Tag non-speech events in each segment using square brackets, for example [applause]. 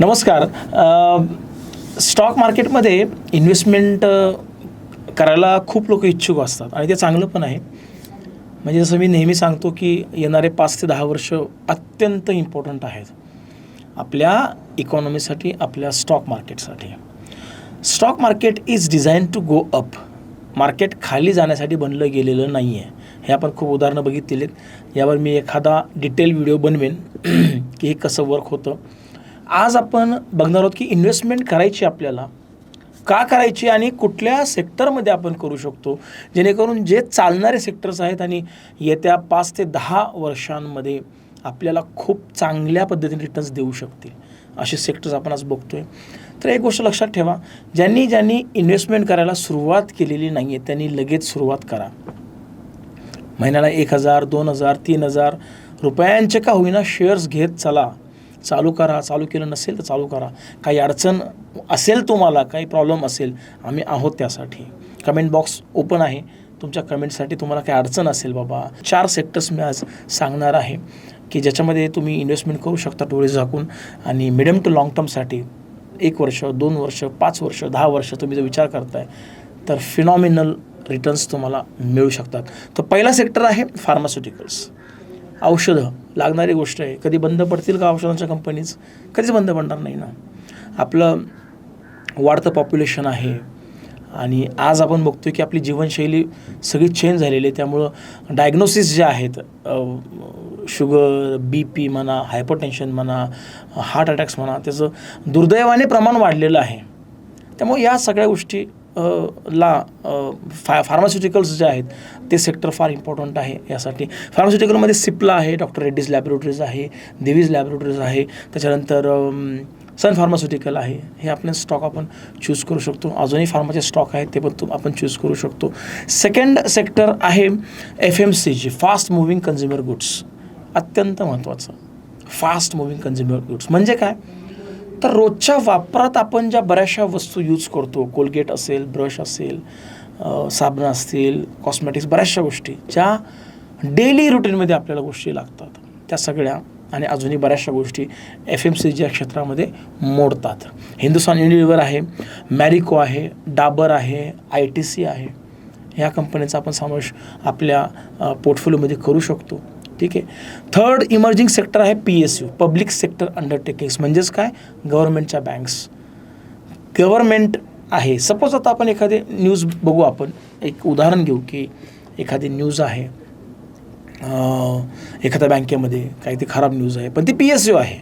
नमस्कार. स्टॉक मार्केटमध्ये इन्व्हेस्टमेंट करायला खूप लोक इच्छुक असतात आणि ते चांगलं पण आहे. म्हणजे जसं मी नेहमी सांगतो की येणारे पाच ते दहा वर्ष अत्यंत इम्पॉर्टंट आहेत. आपल्या इकॉनॉमीसाठी आपल्या stock मार्केटसाठी stock market is design to go up market खाली जाण्यासाठी बनलं गेलेलं नाही आहे हे आपण खूप उदाहरणं बघितलेली आहेत. यावर मी एखादा डिटेल व्हिडिओ बनवेन [clears throat] की हे कसं वर्क होतं. आज आपण बघणार आहोत की इन्व्हेस्टमेंट करायची आपल्याला का करायची आणि कुठल्या सेक्टरमध्ये आपण करू शकतो जेणेकरून जे चालणारे सेक्टर्स आहेत आणि येत्या पाच ते दहा वर्षांमध्ये आपल्याला खूप चांगल्या पद्धतीने रिटर्न्स देऊ शकतील असे सेक्टर्स आपण आज बघतोय. तर एक गोष्ट लक्षात ठेवा ज्यांनी ज्यांनी इन्व्हेस्टमेंट करायला सुरुवात केलेली नाही आहे त्यांनी लगेच सुरुवात करा. महिन्याला एक हजार दोन हजार तीन हजार रुपयांचे का होईना शेअर्स घेत चला. चालू करा चालू केलं नसेल तर चालू करा. काही अडचण असेल तुम्हाला काही प्रॉब्लेम असेल आम्ही आहोत त्यासाठी. कमेंट बॉक्स ओपन आहे. तुमच्या कमेंटसाठी तुम्हाला काही अडचण असेल बाबा चार सेक्टर्स मी आज सांगणार आहे की ज्याच्यामध्ये तुम्ही इन्व्हेस्टमेंट करू शकता डोळे झाकून आणि मिडियम टू लाँग टर्मसाठी एक वर्ष दोन वर्ष पाच वर्ष दहा वर्ष तुम्ही जर विचार करताय तर फिनॉमिनल रिटर्न्स तुम्हाला मिळू शकतात. तर पहिला सेक्टर आहे फार्मास्युटिकल्स औषधं लागणारी गोष्ट आहे. कधी बंद पडतील का औषधांच्या कंपनीज कधीच बंद पडणार नाही ना. आपलं वाढतं पॉप्युलेशन आहे. आणि आज आपण बघतो की आपली जीवनशैली सगळी चेंज झालेली आहे. त्यामुळं डायग्नोसिस जे आहेत शुगर बी पी म्हणा हायपरटेन्शन म्हणा हार्ट अटॅक्स म्हणा त्याचं दुर्दैवाने प्रमाण वाढलेलं आहे. त्यामुळे या सगळ्या गोष्टी ला फा फार्मास्युटिकल्स जे आहेत ते सेक्टर फार इम्पॉर्टंट आहे यासाठी. फार्मास्युटिकलमध्ये सिप्ला आहे डॉक्टर रेड्डीज लॅबोरेटरीज आहे देवीज लॅबोरेटरीज आहे त्याच्यानंतर सन फार्मास्युटिकल आहे. हे आपण स्टॉक आपण चूज करू शकतो. अजूनही फार्माचे स्टॉक आहेत ते पण तू आपण चूज करू शकतो. सेकंड सेक्टर आहे F M C G fast moving consumer goods अत्यंत महत्त्वाचं फास्ट मुव्हिंग कन्झ्युमर गुड्स म्हणजे काय? तर रोजच्या वापरात आपण ज्या बऱ्याचशा वस्तू यूज करतो कोलगेट असेल ब्रश असेल साबण असतील कॉस्मेटिक्स बऱ्याचशा गोष्टी ज्या डेली रुटीनमध्ये आपल्याला गोष्टी लागतात त्या सगळ्या आणि अजूनही बऱ्याचशा गोष्टी एफ एम सी या क्षेत्रामध्ये मोडतात. हिंदुस्तान युनिलिव्हर आहे मॅरिको आहे डाबर आहे आय टी सी आहे. ह्या कंपनीचा आपण समावेश आपल्या पोर्टफोलिओमध्ये करू शकतो. ठीक आहे. थर्ड इमर्जिंग सेक्टर आहे P S U public sector undertakings म्हणजेच काय? गव्हर्नमेंटच्या बँक्स गव्हर्नमेंट आहे. सपोज आता आपण एखादी न्यूज बघू आपण. एक उदाहरण घेऊ की एखादी न्यूज आहे. एखाद्या बँकेमध्ये काही ती खराब न्यूज आहे. पण ती पी एस यू आहे.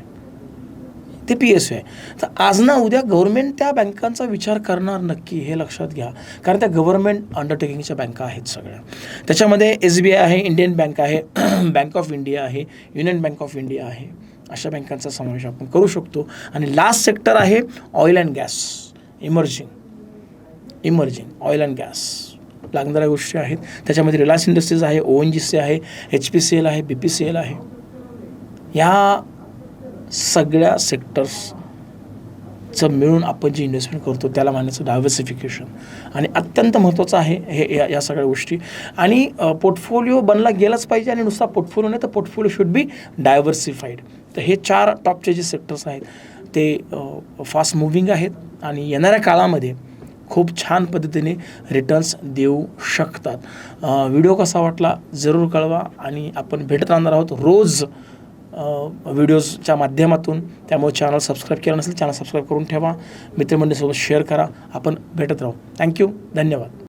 ते पी एस आहे. तर आज ना उद्या गव्हर्नमेंट त्या बँकांचा विचार करणार नक्की हे लक्षात घ्या. कारण त्या गव्हर्नमेंट अंडरटेकिंगच्या बँका आहेत सगळ्या. त्याच्यामध्ये एस बी आय आहे इंडियन बँक आहे बँक ऑफ इंडिया आहे युनियन बँक ऑफ इंडिया आहे. अशा बँकांचा समावेश आपण करू शकतो. आणि लास्ट सेक्टर आहे oil and gas emerging emerging oil and gas लागणाऱ्या गोष्टी आहेत. त्याच्यामध्ये रिलायन्स इंडस्ट्रीज आहे ओ एन जी सी आहे एच पी सी एल आहे बी पी सी एल आहे. या सगळ्या सेक्टर्सचं मिळून आपण जे इन्व्हेस्टमेंट करतो त्याला मानायचं डायव्हर्सिफिकेशन आणि अत्यंत महत्त्वाचं आहे हे या या सगळ्या गोष्टी. आणि पोर्टफोलिओ बनला गेलाच पाहिजे आणि नुसता पोर्टफोलिओ नाही तर पोर्टफोलिओ शुड बी डायव्हर्सिफाईड तर हे चार टॉपचे जे सेक्टर्स आहेत ते फास्ट मुव्हिंग आहेत आणि येणाऱ्या काळामध्ये खूप छान पद्धतीने रिटर्न्स देऊ शकतात. व्हिडिओ कसा वाटला जरूर कळवा आणि आपण भेटत राहणार आहोत रोज व्हिडिओजच्या माध्यमातून त्यामुळे चॅनल सबस्क्राईब केलं नसेल चॅनल सबस्क्राईब करून ठेवा. मित्रमंडळीसोबत शेअर करा. आपण भेटत राहू. थँक्यू धन्यवाद.